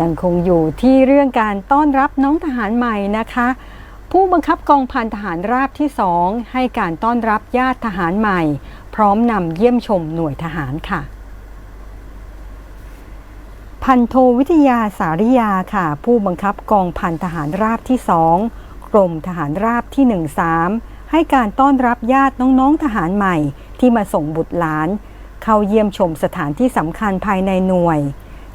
ยังคงอยู่ที่เรื่องการต้อนรับน้องทหารใหม่นะคะ ผู้บังคับกองพันทหารราบที่2ให้การต้อนรับญาติทหารใหม่ พร้อมนำเยี่ยมชมหน่วยทหารค่ะ พันโทวิทยาสาริยาค่ะ ผู้บังคับกองพันทหารราบที่2กรมทหารราบที่ 13 ให้การต้อนรับญาติน้องๆทหารใหม่ ที่มาส่งบุตรหลาน เข้าเยี่ยมชมสถานที่สำคัญภายในหน่วย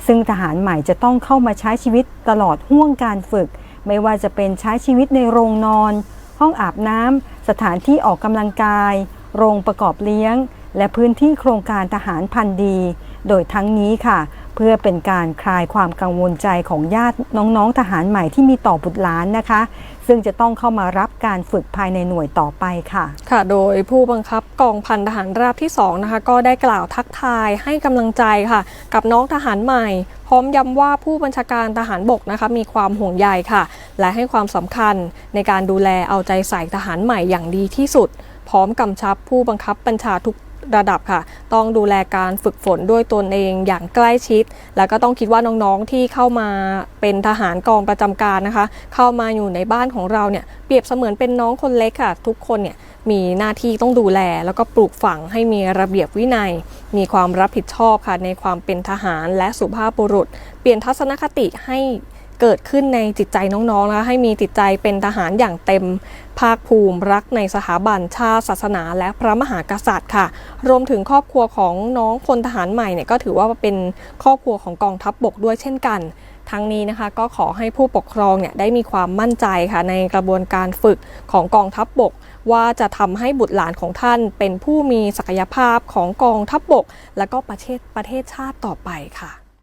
ซึ่งทหารใหม่จะต้องเข้ามาใช้ชีวิตตลอดห่วงการฝึก ไม่ว่าจะเป็นใช้ชีวิตในโรงนอน ห้องอาบน้ำสถานที่ออกกำลังกาย โรงประกอบเลี้ยง และพื้นที่โครงการทหารพันธ์ดี โดยทั้งนี้ค่ะ เพื่อเป็นการคลายความกังวลใจของญาติน้องๆทหารใหม่ที่มีต่อบุตรหลานนะคะ ซึ่งจะต้องเข้ามารับการฝึกภายในหน่วยต่อไปค่ะ ค่ะ โดยผู้บังคับกองพันทหารราบที่2นะคะก็ได้กล่าวทักทายให้กำลังใจค่ะ กับน้องทหารใหม่ พร้อมย้ำว่าผู้บัญชาการทหารบกนะคะมีความห่วงใยค่ะ และให้ความสำคัญในการดูแลเอาใจใส่ทหารใหม่อย่างดีที่สุด พร้อมกำชับผู้บังคับบัญชาทุก ระดับค่ะ ต้องดูแลการฝึกฝนด้วยตนเองอย่างใกล้ชิด แล้วก็ต้องคิดว่าน้องๆที่เข้ามาเป็นทหารกองประจำการนะคะ เข้ามาอยู่ในบ้านของเราเนี่ยเปรียบเสมือนเป็นน้องคนเล็กค่ะ ทุกคนเนี่ยมีหน้าที่ต้องดูแล แล้วก็ปลูกฝังให้มีระเบียบวินัย มีความรับผิดชอบค่ะในความเป็นทหารและสุภาพบุรุษ เปลี่ยนทัศนคติให้ เกิดขึ้นในจิตใจน้องๆนะคะให้มีจิตใจเป็นทหารอย่างเต็มภาคภูมิรักในสถาบันชาติศาสนาและพระมหากษัตริย์ค่ะ รวมถึงครอบครัวของน้องพลทหารใหม่เนี่ยก็ถือว่าเป็นครอบครัวของกองทัพบบกด้วยเช่นกัน ทั้งนี้นะคะก็ขอให้ผู้ปกครองเนี่ยได้มีความมั่นใจค่ะในกระบวนการฝึกของกองทัพบบก ว่าจะทำให้บุตรหลานของท่าน เป็นผู้มีศักยภาพของกองทัพบบก และก็ประเทศประเทศชาติต่อไปค่ะ